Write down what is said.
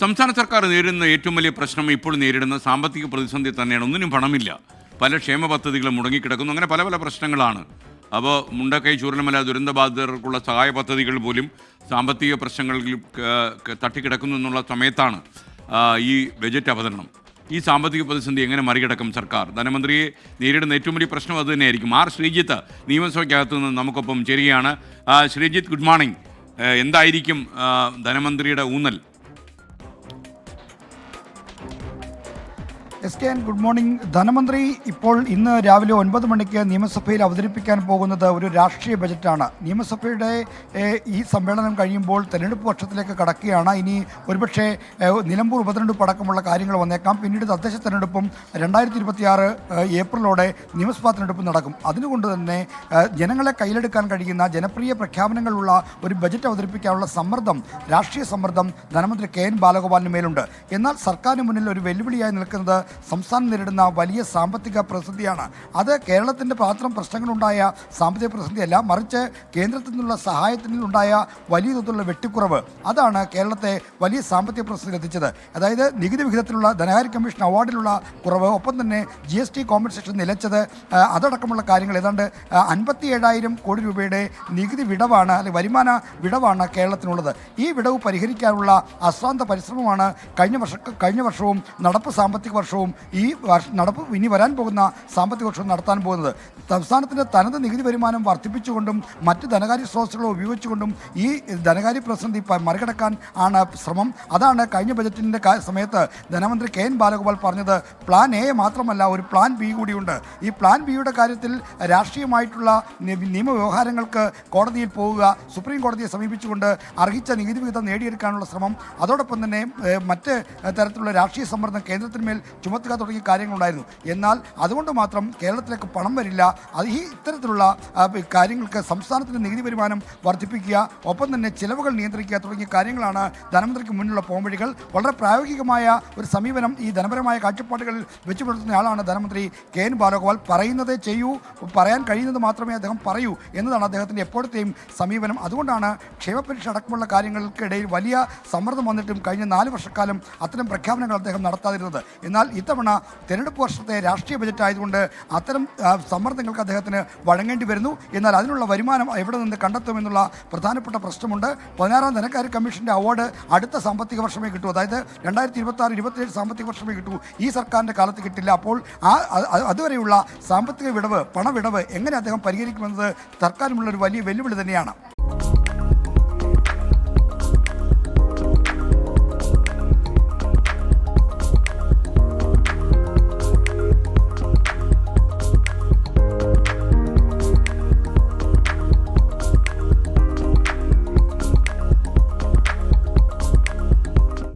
സംസ്ഥാന സർക്കാർ നേരിടുന്ന ഏറ്റവും വലിയ പ്രശ്നം ഇപ്പോൾ നേരിടുന്ന സാമ്പത്തിക പ്രതിസന്ധി തന്നെയാണ്. ഒന്നിനും പണമില്ല. പല ക്ഷേമ പദ്ധതികളും മുടങ്ങിക്കിടക്കുന്നു. അങ്ങനെ പല പല പ്രശ്നങ്ങളാണ്. അപ്പോൾ മുണ്ടക്കൈ ചൂരൽമല ദുരന്ത ബാധിതർക്കുള്ള സഹായ പദ്ധതികൾ പോലും സാമ്പത്തിക പ്രശ്നങ്ങളിൽ തട്ടിക്കിടക്കുന്നു എന്നുള്ള സമയത്താണ് ഈ ബജറ്റ് അവതരണം. ഈ സാമ്പത്തിക പ്രതിസന്ധി എങ്ങനെ മറികടക്കും സർക്കാർ? ധനമന്ത്രിയെ നേരിടുന്ന ഏറ്റവും വലിയ പ്രശ്നം അത് തന്നെയായിരിക്കും. ആർ. ശ്രീജിത്ത് നിയമസഭയ്ക്കകത്തു നിന്ന് നമുക്കൊപ്പം ചേരുകയാണ്. Sreejith good morning. എന്തായിരിക്കും ധനമന്ത്രിയുടെ ഊന്നൽ? S K N good morning. ധനമന്ത്രി ഇപ്പോൾ ഇന്ന് രാവിലെ ഒൻപത് മണിക്ക് നിയമസഭയിൽ അവതരിപ്പിക്കാൻ പോകുന്നത് ഒരു രാഷ്ട്രീയ ബജറ്റാണ്. നിയമസഭയുടെ ഈ സമ്മേളനം കഴിയുമ്പോൾ തെരഞ്ഞെടുപ്പ് വർഷത്തിലേക്ക് കടക്കുകയാണ്. ഇനി ഒരുപക്ഷെ നിലമ്പൂർ ഉപതെരഞ്ഞെടുപ്പ് അടക്കമുള്ള കാര്യങ്ങൾ വന്നേക്കാം. പിന്നീട് തദ്ദേശ തെരഞ്ഞെടുപ്പും രണ്ടായിരത്തി ഇരുപത്തിയാറ് ഏപ്രിലോടെ നിയമസഭാ തെരഞ്ഞെടുപ്പ് നടക്കും. അതിനുകൊണ്ട് തന്നെ ജനങ്ങളെ കയ്യിലെടുക്കാൻ കഴിയുന്ന ജനപ്രിയ പ്രഖ്യാപനങ്ങളുള്ള ഒരു ബജറ്റ് അവതരിപ്പിക്കാനുള്ള സമ്മർദ്ദം രാഷ്ട്രീയ സമ്മർദ്ദം ധനമന്ത്രി കെ എൻ ബാലഗോപാലിന് മേലുണ്ട്. എന്നാൽ സർക്കാരിന് മുന്നിൽ ഒരു വെല്ലുവിളിയായി നിൽക്കുന്നത് സംസ്ഥാനം നേരിടുന്ന വലിയ സാമ്പത്തിക പ്രതിസന്ധിയാണ്. അത് കേരളത്തിന്റെ മാത്രം പ്രശ്നങ്ങളുണ്ടായ സാമ്പത്തിക പ്രതിസന്ധിയല്ല മറിച്ച് കേന്ദ്രത്തിൽ നിന്നുള്ള സഹായത്തിൽ നിന്നുണ്ടായ വലിയ തോതിലുള്ള വെട്ടിക്കുറവ്. അതാണ് കേരളത്തെ വലിയ സാമ്പത്തിക പ്രതിസന്ധി എത്തിച്ചത് അതായത് നികുതി വിഹിതത്തിലുള്ള ധനകാര്യ കമ്മീഷൻ അവാർഡിലുള്ള കുറവ് ഒപ്പം തന്നെ ജി എസ് ടി കോമ്പൻസേഷൻ നിലച്ചത് അതടക്കമുള്ള കാര്യങ്ങൾ. ഏതാണ്ട് അൻപത്തി ഏഴായിരം കോടി രൂപയുടെ നികുതി വിടവാണ് അല്ലെങ്കിൽ വരുമാന വിടവാണ് കേരളത്തിനുള്ളത്. ഈ വിടവ് പരിഹരിക്കാനുള്ള അശ്രാന്ത പരിശ്രമമാണ് കഴിഞ്ഞ വർഷ കഴിഞ്ഞ വർഷവും നടപ്പ് സാമ്പത്തിക വർഷവും ഈ വർഷ നടപ്പ് ഇനി വരാൻ പോകുന്ന സാമ്പത്തിക വർഷവും നടത്താൻ പോകുന്നത്. സംസ്ഥാനത്തിന്റെ തനത് നികുതി വരുമാനം വർദ്ധിപ്പിച്ചുകൊണ്ടും മറ്റ് ധനകാര്യ സ്രോതസ്സുകളെ ഉപയോഗിച്ചുകൊണ്ടും ഈ ധനകാര്യ പ്രതിസന്ധി മറികടക്കാൻ ആണ് ശ്രമം. അതാണ് കഴിഞ്ഞ ബജറ്റിന്റെ സമയത്ത് ധനമന്ത്രി കെ എൻ ബാലഗോപാൽ പറഞ്ഞത്. പ്ലാൻ എ മാത്രമല്ല ഒരു പ്ലാൻ ബി കൂടിയുണ്ട്. ഈ പ്ലാൻ ബിയുടെ കാര്യത്തിൽ രാഷ്ട്രീയമായിട്ടുള്ള നിയമവ്യവഹാരങ്ങൾക്ക് കോടതിയിൽ പോവുക സുപ്രീം കോടതിയെ സമീപിച്ചുകൊണ്ട് അർഹിച്ച നികുതി വിഹിതം നേടിയെടുക്കാനുള്ള ശ്രമം. അതോടൊപ്പം തന്നെ മറ്റ് തരത്തിലുള്ള രാഷ്ട്രീയ സമ്മർദ്ദം കേന്ദ്രത്തിന്മേൽ ചുമത്തുക തുടങ്ങിയ കാര്യങ്ങളുണ്ടായിരുന്നു. എന്നാൽ അതുകൊണ്ട് മാത്രം കേരളത്തിലേക്ക് പണം വരില്ല. അത് ഈ ഇത്തരത്തിലുള്ള കാര്യങ്ങൾക്ക് സംസ്ഥാനത്തിന്റെ നികുതി വരുമാനം വർദ്ധിപ്പിക്കുക ഒപ്പം തന്നെ ചിലവുകൾ നിയന്ത്രിക്കുക തുടങ്ങിയ കാര്യങ്ങളാണ് ധനമന്ത്രിക്ക് മുന്നിലുള്ള പോംവഴികൾ. വളരെ പ്രായോഗികമായ ഒരു സമീപനം ഈ ധനപരമായ കാഴ്ചപ്പാടുകളിൽ വെച്ചു പുലർത്തുന്ന ആളാണ് ധനമന്ത്രി കെ എൻ ബാലഗോപാൽ. പറയുന്നതേ ചെയ്യൂ പറയാൻ കഴിയുന്നത് മാത്രമേ അദ്ദേഹം പറയൂ എന്നതാണ് അദ്ദേഹത്തിന്റെ എപ്പോഴത്തെയും സമീപനം. അതുകൊണ്ടാണ് ക്ഷേമപരീക്ഷ അടക്കമുള്ള കാര്യങ്ങൾക്കിടയിൽ വലിയ സമ്മർദ്ദം വന്നിട്ടും കഴിഞ്ഞ നാല് വർഷക്കാലം അത്തരം പ്രഖ്യാപനങ്ങൾ അദ്ദേഹം നടത്താതിരുന്നത്. എന്നാൽ ഇത്തവണ തെരഞ്ഞെടുപ്പ് വർഷത്തെ രാഷ്ട്രീയ ബജറ്റ് ആയതുകൊണ്ട് അത്തരം സമ്മർദ്ദങ്ങൾക്ക് അദ്ദേഹത്തിന് വഴങ്ങേണ്ടി വരുന്നു. എന്നാൽ അതിനുള്ള വരുമാനം എവിടെ നിന്ന് കണ്ടെത്തുമെന്നുള്ള പ്രധാനപ്പെട്ട പ്രശ്നമുണ്ട്. പതിനാറാം ധനകാര്യ കമ്മീഷന്റെ അവാർഡ് അടുത്ത സാമ്പത്തിക വർഷമേ കിട്ടൂ. അതായത് രണ്ടായിരത്തി ഇരുപത്തി ആറ് ഇരുപത്തിയേഴ് സാമ്പത്തിക വർഷമേ കിട്ടൂ. ഈ സർക്കാരിന്റെ കാലത്ത് കിട്ടില്ല. അപ്പോൾ ആ അതുവരെയുള്ള സാമ്പത്തിക വിടവ് പണവിടവ് എങ്ങനെ അദ്ദേഹം പരിഹരിക്കുമെന്നത് സർക്കാരിനുള്ള ഒരു വലിയ വെല്ലുവിളി തന്നെയാണ്.